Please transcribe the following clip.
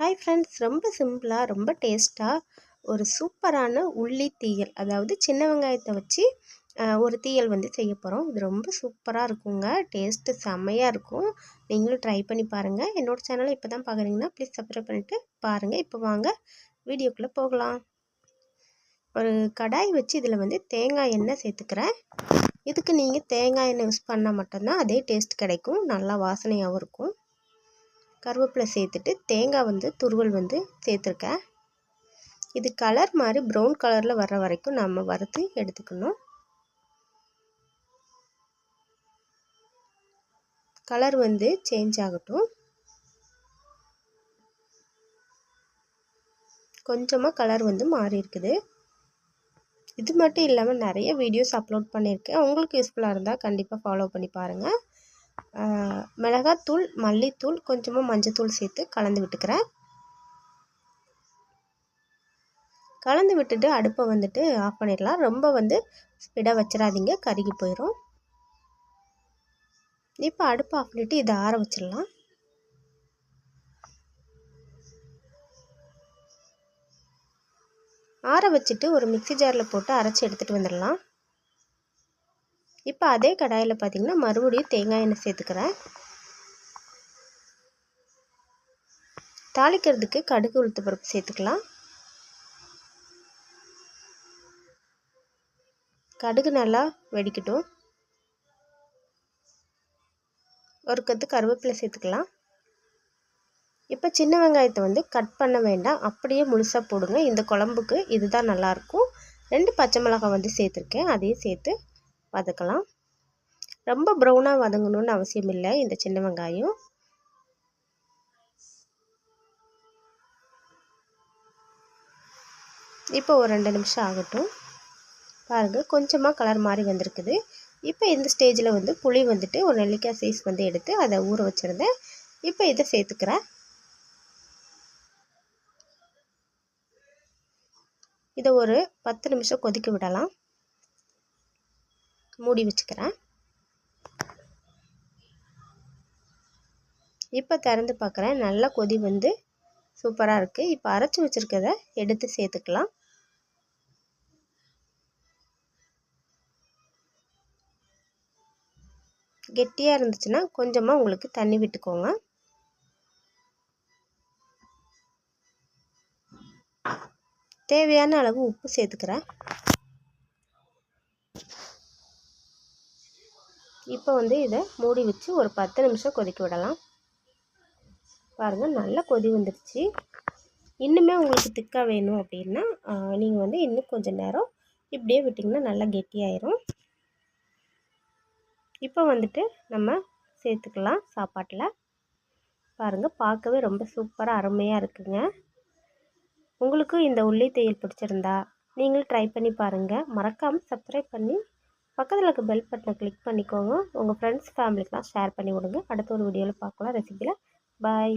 Hi friends ரொம்ப சிம்பிளாக ரொம்ப டேஸ்ட்டாக ஒரு சூப்பரான உள்ளி தீயல் அதாவது சின்ன வெங்காயத்தை வச்சு ஒரு தீயல் வந்து செய்ய போகிறோம் இது ரொம்ப சூப்பராக இருக்குங்க. டேஸ்ட்டு செம்மையாக இருக்கும். நீங்களும் ட்ரை பண்ணி பாருங்கள் என்னோடய சேனலை இப்போ தான் பார்க்குறீங்கன்னா ப்ளீஸ் சப்ஸ்கிரைப் பண்ணிவிட்டு பாருங்கள் இப்போ வாங்க வீடியோக்குள்ளே போகலாம். ஒரு கடாய் வச்சு இதில் வந்து தேங்காய் எண்ணெய் சேர்த்துக்கிறேன். இதுக்கு நீங்கள் தேங்காய் எண்ணெய் யூஸ் பண்ணால் மட்டும்தான் அதே டேஸ்ட் கிடைக்கும். நல்லா வாசனையாகவும் இருக்கும். கருவேப்பிலை சேர்த்துட்டு தேங்காய் வந்து துருவல் வந்து சேர்த்துருக்கேன். இது கலர் மாதிரி ப்ரௌன் கலரில் வர்ற வரைக்கும் நம்ம வறுத்து எடுத்துக்கணும். கலர் வந்து சேஞ்ச் ஆகட்டும். கொஞ்சமாக கலர் வந்து மாறி இருக்குது. இது மட்டும் இல்லாமல் நிறைய வீடியோஸ் அப்லோட் பண்ணியிருக்கேன். உங்களுக்கு யூஸ்ஃபுல்லாக இருந்தால் கண்டிப்பாக ஃபாலோ பண்ணி பாருங்கள் மிளகாத்தூள் மல்லித்தூள் கொஞ்சமாக மஞ்சத்தூள் சேர்த்து கலந்து விட்டுக்கிறேன். கலந்து விட்டுட்டு அடுப்பை வந்துட்டு ஆஃப் பண்ணிடலாம். ரொம்ப வந்து ஸ்பீடாக வச்சிடாதீங்க கருகி போயிடும் இப்போ அடுப்பை ஆஃப் பண்ணிவிட்டு இதை ஆற வச்சிடலாம். ஆற வச்சுட்டு ஒரு மிக்சி ஜாரில் போட்டு அரைச்சி எடுத்துகிட்டு வந்துடலாம். இப்போ அதே கடாயில் பார்த்திங்கன்னா மறுபடியும் தேங்காய் எண்ணெய் சேர்த்துக்கிறேன். தாளிக்கிறதுக்கு கடுகு உளுத்து பருப்பு சேர்த்துக்கலாம். கடுகு நல்லா வெடிக்கட்டும். ஒரு கத்து கருவேப்பிலை சேர்த்துக்கலாம். இப்போ சின்ன வெங்காயத்தை வந்து கட் பண்ண வேண்டாம். அப்படியே முழுசாக போடுங்க. இந்த குழம்புக்கு இதுதான் நல்லாயிருக்கும் ரெண்டு பச்சை மிளகாய் வந்து சேர்த்துருக்கேன். அதையும் சேர்த்து வதக்கலாம். ரொம்ப ப்ரௌனாக வதங்கணும்னு அவசியம் இல்லை. இந்த சின்ன வெங்காயம். இப்போ ஒரு ரெண்டு நிமிஷம் ஆகட்டும். பாருங்கள் கொஞ்சமாக கலர் மாதிரி வந்திருக்குது. இப்போ இந்த ஸ்டேஜில் வந்து புளி வந்துட்டு ஒரு நெல்லிக்காய் சைஸ் வந்து எடுத்து அதை ஊற வச்சுருந்தேன். இப்போ இதை சேர்த்துக்கிறேன். இதை ஒரு பத்து நிமிஷம் கொதிக்க விடலாம். மூடி வச்சுக்கிறேன். இப்போ திறந்து பார்க்குறேன் நல்லா கொதி வந்து சூப்பராக இருக்குது இப்போ அரைச்சி வச்சுருக்கத எடுத்து சேர்த்துக்கலாம். கெட்டியாக இருந்துச்சுன்னா கொஞ்சமாக உங்களுக்கு தண்ணி விட்டுக்கோங்க. தேவையான அளவு உப்பு சேர்த்துக்கிறேன். இப்போ வந்து இதை மூடி வச்சு ஒரு பத்து நிமிஷம் கொதிக்க விடலாம். பாருங்கள் நல்லா கொதி வந்துடுச்சு இன்னுமே உங்களுக்கு திக்காக வேணும் அப்படின்னா நீங்கள் வந்து இன்னும் கொஞ்சம் நேரம் இப்படியே விட்டிங்கன்னா நல்லா கெட்டியாயிரும். இப்போ வந்துட்டு நம்ம சேர்த்துக்கலாம் சாப்பாட்டில். பாருங்கள் பார்க்கவே ரொம்ப சூப்பராக அருமையாக இருக்குங்க. உங்களுக்கும் இந்த உள்ளி தையல் பிடிச்சிருந்தா நீங்களும் ட்ரை பண்ணி பாருங்கள் மறக்காமல் சப்ஸ்கிரைப் பண்ணி பக்கத்தில் இருக்க பெல் பட்டனை கிளிக் பண்ணிக்கோங்க. உங்கள் ஃப்ரெண்ட்ஸ் ஃபேமிலிக்கெலாம் ஷேர் பண்ணி விடுங்க. அடுத்த ஒரு வீடியோவில் பார்க்கலாம். ரெசிபியில் பாய்